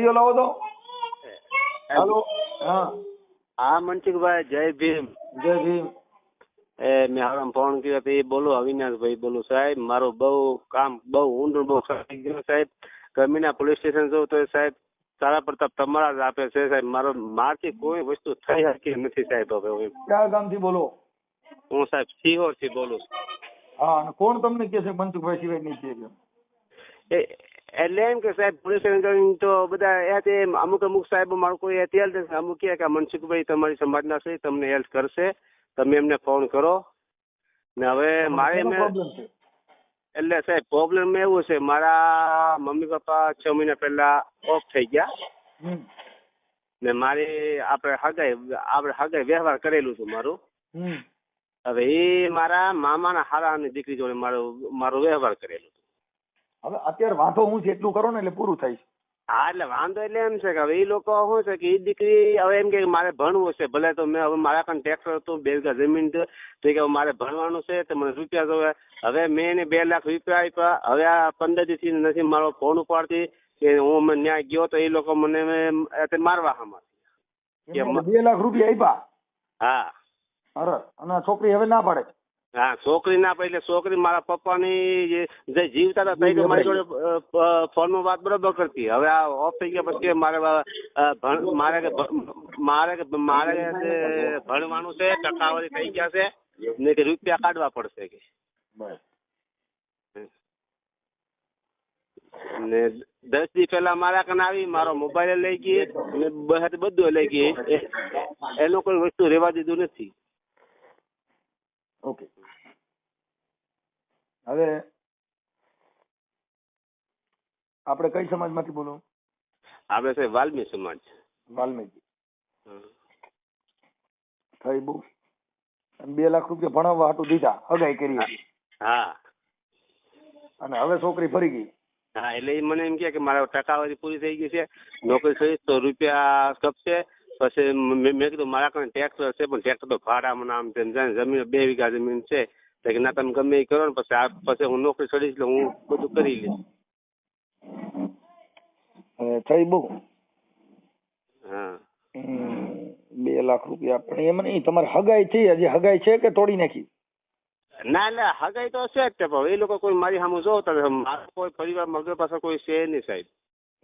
Video લાવો તો? હાલો. હા. હા મનસુખભાઈ જય ભીમ. જય ભીમ. એ મેં હવે ફોન કર્યો એ બોલું અવિનાશભાઈ બોલું સાહેબ મારું બહુ કામ બહુ ઊંડું બહુ ખરાઈ ગયું સાહેબ. ગમીના પોલીસ સ્ટેશન જવું તો સાહેબ સારા પ્રતાપ તમારા જ આપે છે સાહેબ. મારો મારથી કોઈ વસ્તુ થઈ શકી નથી સાહેબ હવે કયા ગામથી બોલો? હું સાહેબ સિહોરથી બોલું. હા અને કોણ તમને કે છે મનસુખભાઈ સિવાય છે? એ એટલે એમ કે સાહેબ પોલીસ તો બધા તે અમુક અમુક સાહેબ મારું કોઈ જ અમુક કહે કે મનસુખભાઈ તમારી સમાજના છે તમને હેલ્પ કરશે તમે એમને ફોન કરો. ને હવે મારે એટલે સાહેબ પ્રોબ્લેમ એવું છે મારા મમ્મી પપ્પા છ મહિના પહેલા ઓફ થઈ ગયા. ને મારી આપણે હગાઈ આપણે હગાઈ વ્યવહાર કરેલું છે મારું. હવે એ મારા મામાના હારાની દીકરી જોડે મારું મારો વ્યવહાર કરેલું હવે અત્યારે વાંધો હું છે એટલું કરો ને એટલે પૂરું થાય છે. હા એટલે વાંધો એટલે એમ છે કે હવે એ લોકો શું છે કે એ દીકરી હવે એમ કે મારે ભણવું છે ભલે તો મેં હવે મારા પણ ટેક્સ હતું બે વીઘા જમીન તો એ કે મારે ભણવાનું છે તો મને રૂપિયા જોવે. હવે મેં એને બે લાખ રૂપિયા આપ્યા હવે આ પંદર દિવસથી નથી મારો ફોન ઉપાડતી કે હું મને ન્યાય ગયો તો એ લોકો મને મારવા હમા એમને બે લાખ રૂપિયા આપ્યા? હા. અરે અને છોકરી હવે ના પાડે. હા છોકરી ના એટલે છોકરી મારા પપ્પાની જે જીવતા હતા તઈ મારી જોડે ફોનમાં વાત બરોબર કરતી. હવે આ ઓફ થઈ ગયા પછી મારે મારે મારે મારે ભણવાનું છે ટકાવારી થઈ ગયા છે ને કે રૂપિયા કાઢવા પડશે કે. ને દસ દી પહેલા મારા કને આવી મારો મોબાઈલ લઈ ગઈ ને બધું લઈ ગઈ. એનું કોઈ વસ્તુ રેવા દીધું નથી. ઓકે. હવે આપણે કઈ સમાજમાંથી બોલો? આપણે છે વાલ્મી સમાજ. વાલ્મીકી. હમ. થઈ બહુ. બે લાખ રૂપિયા ભણાવવા હાટું દીધા. હગાઈ કરી હતી. હા. અને હવે છોકરી ફરી ગઈ. હા એટલે એ મને એમ કે મારે ટકાવારી પૂરી થઈ ગઈ છે. નોકરી થઈ તો રૂપિયા કપશે. પછી મેં કીધું મારા કારણે ટ્રેક્ટર છે પણ ટ્રેક્ટર તો ભાડામાં નામ છે જમીન બે વીઘા જમીન છે. કે ના તમે ગમે એ કરો ને પછી આ પછી હું નોકરી છોડીશ એટલે હું બધું કરી લઈશ. થઈ બહુ. હા. બે લાખ રૂપિયા. પણ એમ નહીં તમારે હગાઈ થઈ હજી હગાઈ છે કે તોડી નાખી? ના ના હગાઈ તો છે જ તે પણ એ લોકો કોઈ મારી સામે જોતા કોઈ પરિવાર મગર પાસે કોઈ છે નહીં સાહેબ.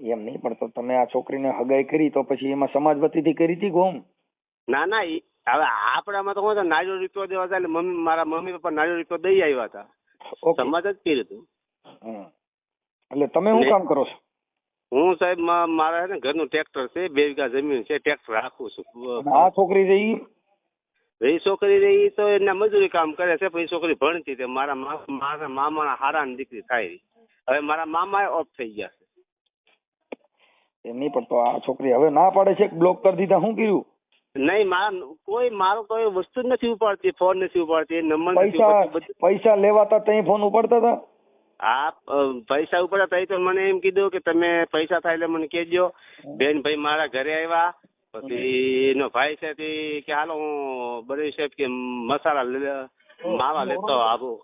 એમ નહીં પણ તો તમે આ છોકરીને હગાઈ કરી તો પછી એમાં સમાજ વતીથી કરી હતી ગોમ ના ના ઈ- હવે આપણામાં તો હું નાજો રીતો દેવા હતા એટલે મમ્મી મારા મમ્મી પપ્પા નાજો રીતો દઈ આવ્યા હતા. ઓકે. સમાજ જ કર્યું હતું. હમ. એટલે તમે શું ને- કામ કરો છો? હું સાહેબ મા- મારા છે ને ઘરનું ટ્રેક્ટર છે બે વીઘા જમીન છે ટ્રેક્ટર રાખું છું. અને આ છોકરી છે ઈ? એ છોકરી રહી તો એના મજૂરી કામ કરે છે પણ એ છોકરી ભણતી તે મારા મા- મારા મામાના હારાની દીકરી થાય હવે મારા મામા ઓફ થઈ ગયા છે. એમ નહીં પણ તો આ છોકરી હવે ના પાડે છે બ્લોક કરી દીધા? શું કર્યું? નહીં મારા કોઈ મારો કોઈ વસ્તુ જ નથી ઉપાડતી ફોન નથી ઉપાડતી નંબર પૈસા પૈસા લેવાતા તઈ ફોન ઉપાડતા હતા? હા પૈસા ઉપાડતા તઈ તો મને એમ કીધું કે તમે પૈસા થાય એટલે મને કહેજો. બેન ભાઈ મારા ઘરે આવ્યા પછી એનો ભાઈ છે તે કે હાલો હું બરી સાહેબ કે મસાલા માવા લેતો આવું.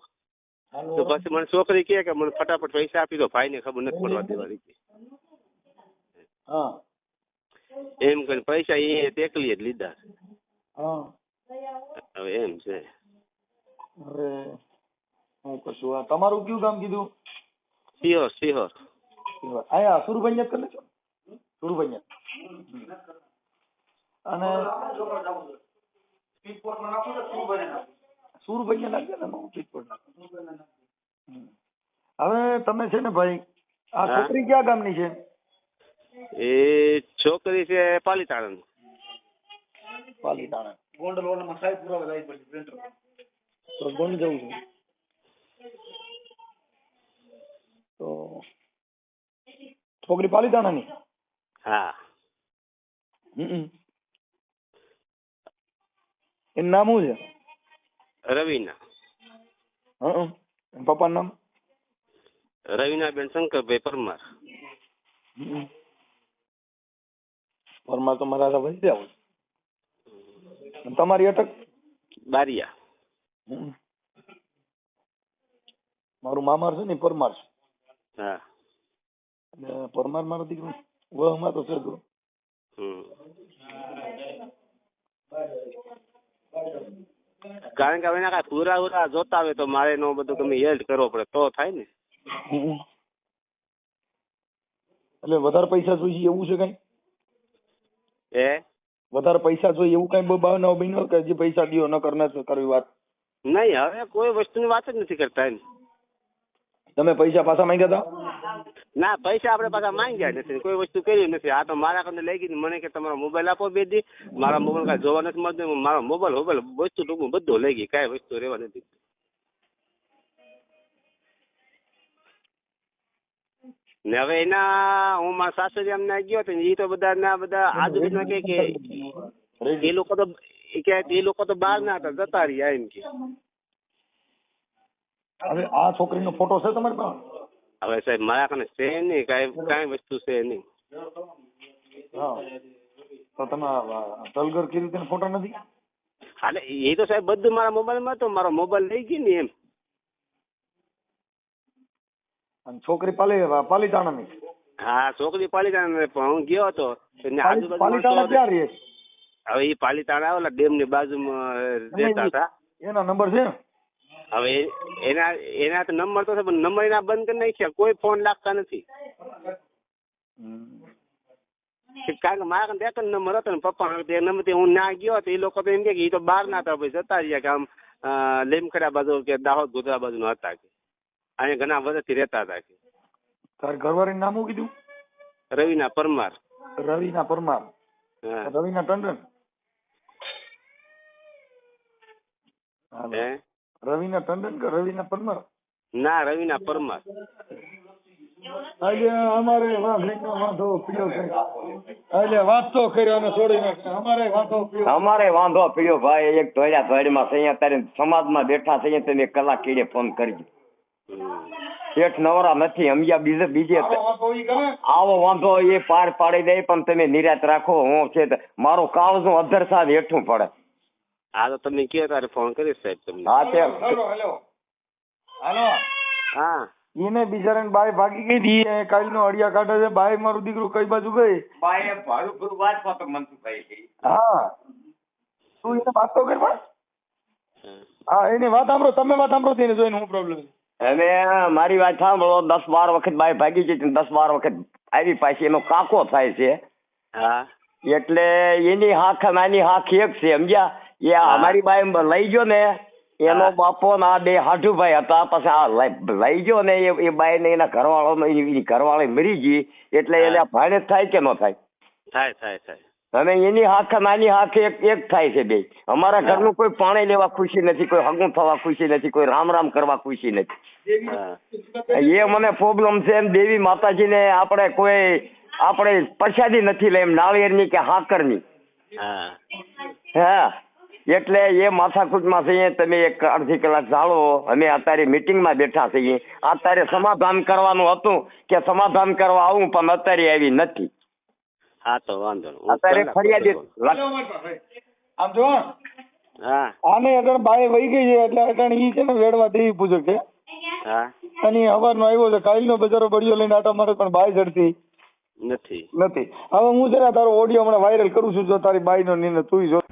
તો પછી મને છોકરી કે મને ફટાફટ પૈસા આપી દો ભાઈને ખબર નથી પડવા દેવાની. હા. એમ કરીને પૈસા એ ટેકલીએ જ લીધા. હા. હવે એમ છે. અરે હું કશું આ તમારું કયું કામ કીધું? સિહોર સિહોર આયા સુરભંજત કરી લેજો સુરભંજત અને સુરભાઈ નાખજો ને હું નાખું. હવે તમે છે ને ભાઈ આ છોકરી ક્યાં ગામની છે? એ છોકરી છે પાલીતાણા. પાલીતાણા તો ગોંડ જવું છે. તો છોકરી પાલીતાણાની? હા. હમ. એનું નામ શું છે? રવિના. હં પપ્પાનું નામ? રવિના બેન શંકરભાઈ પરમાર. હમ. પરમાર તો મારા વહી જાવ તમારી અટક? બારિયા. મારું મામાર છે ને પરમાર છે. હા. એટલે પરમાર મારો દીકરો વહમાં તો છે તો. કારણ કે હવે એના કાંઈ પૂરા પૂરા જોતા આવે તો મારે એનો બધું તમે હેલ્ડ કરવો પડે. તો થાય ને. એટલે વધારે પૈસા જોઈએ એવું છે કઈ? એ વધારે પૈસા જોઈએ એવું કઈ બનાવ બન્યો કે હજી પૈસા દ્યો નકર નથી કરવી વાત. નહીં હવે કોઈ વસ્તુની વાત જ નથી કરતા એમ. તમે પૈસા પાછા માંગ્યા હતા ના પૈસા આપણે પાછા માંગ્યા નથી કોઈ વસ્તુ કરી નથી. આ તો મારા કંઈ લઈ ગઈ મને કે તમારો મોબાઈલ આપો બે દી. મારા મોબાઈલ કાંઈ જોવા નથી મળતું મારો મોબાઈલ મોબાઈલ વસ્તુ ટૂંકું બધું લઈ ગઈ કાંઈ વસ્તુ રહેવા નથી. ને હવે એના હું મારા સાસરી અમને ગયો તો એ તો બધા ના બધા આજુબાજુ કે કે એ લોકો તો કે એ લોકો તો બહાર ના હતા જતા રહ્યા એમ કે. હવે આ છોકરીનો ફોટો છે તમારી પાસે? હવે સાહેબ મારા કને છે નહીં કાંઈ કાંઈ વસ્તુ છે નહીં. હા. તો તમે તલગર રીતે ફોટો નથી? હાલે એ તો સાહેબ બધું મારા મોબાઈલમાં તો મારો મોબાઈલ લઈ ગયો ને એમ. અને છોકરી પાલી પાલીતાણાની હા છોકરી પાલીતાણા પણ હું ગયો હતો. પાલીતાણા ક્યાં રહે? હવે એ પાલીતાણા આવેલા ડેમની બાજુમાં રહેતા હતા. એના નંબર છે? હવે એના એના તો નંબર તો છે પણ નંબર એના બંધ કરી નાખ્યા. કોઈ ફોન લાગતા નથી. કારણ કે મારા બે ત્રણ નંબર હતો ને પપ્પા તે નંબર હું ના ગયો તો એ લોકો તો એમ કે એ તો બહાર ના હતા ભાઈ જતા રહ્યા કે આમ લીમખેડા બાજુ કે દાહોદ ગોધરા બાજુ હતા કે. અહીંયા ઘણા વર્ષથી રહેતા હતા તાર ઘરવાળી નામ શું કીધું? રવિના પરમાર. રવિના પરમાર. રવિના ટંડન? રવિના ટંડન કે રવિના પરમાર? ના રવિના પરમાર. આજે અમારે વાંધો પીડ્યો છે. આજે વાત કર્યો અને છોડી નાખે. અમારે વાંધો પીડ્યો. અમારે વાંધો પીડ્યો ભાઈ. એક ધોળ્યા ધોળમાં અહીંયા અત્યારે સમાજમાં બેઠા છે તમે કલાક કીડે ફોન કરજો. શેઠ નવરા નથી સમજ્યા બીજે બીજે આવો વાંધો એ પાર પાડી દે પણ તમે નિરાત રાખો હું છે મારો મારું કાવજનું અધર સાથ હેઠું પડે. હા તો તમે કયો તારે ફોન કરીશ સાહેબ તમને? હા તે હાલો હા. એને બિચારાને બાય ભાગી ગઈ હતી એ કાલનો અડિયા કાઢે છે બાય મારું દીકરું કઈ બાજુ ગઈ? બાએ ભાડું પૂરું માં તો મનસુખભાઈ હા. તું એને વાત તો કર પણ. હા. એની વાત સાંભળો તમે વાત સાંભળો તેને જોઈને હું પ્રોબ્લેમ હવે મારી વાત સાંભળો દસ બાર વખત બાય ભાગી ગઈ હતી, દસ બાર વખત આવી પાછી એનો કાકો થાય છે. હા. એટલે એની હાખ અને આની હાખ એક છે સમજ્યા? એ અમારી બાઈ લઈ ગયો ને એનો. બાપો ને આ બે હાઠુભાઈ હતા પછી આ લઈ ગયો ને એ બાય બાઈ ને એના ઘરવાળો એની ઘરવાળી મરી ગઈ એટલે એને ભાણે થાય કે ન થાય? થાય થાય થાય. હવે એની હાથ નાની હાથ એક એક થાય છે બે. અમારા. ઘરનું કોઈ પાણી લેવા ખુશી નથી કોઈ હગું થવા ખુશી નથી કોઈ રામ રામ કરવા ખુશી નથી. એ મને પ્રોબ્લેમ છે એમ દેવી માતાજીને આપણે કોઈ આપણે પ્રસાદી નથી લે એમ નાળિયેરની કે હાકરની. હા. એટલે એ માથાકૂટમાં છીએ તમે એક અડધી કલાક જાળો અમે અત્યારે મિટિંગમાં બેઠા છીએ. અત્યારે સમાધાન કરવાનું હતું કે સમાધાન કરવા આવું પણ અત્યારે આવી નથી. હા તો વાંધો અત્યારે ફરિયાદી આમ જો હા. આને અગર બાય વહી ગઈ છે એટલે અટાણે ઈ છે ને વેડવા દેવી પૂજક છે. હા. અને હવારનો આવ્યો છે કાલનો બજારો બળિયો લઈને આટા મારે પણ બાય જડતી નથી. નથી. હવે હું જરા તારો ઓડિયો હમણાં વાયરલ કરું છું જો તારી બાઈ નો નિર્ણય તું જો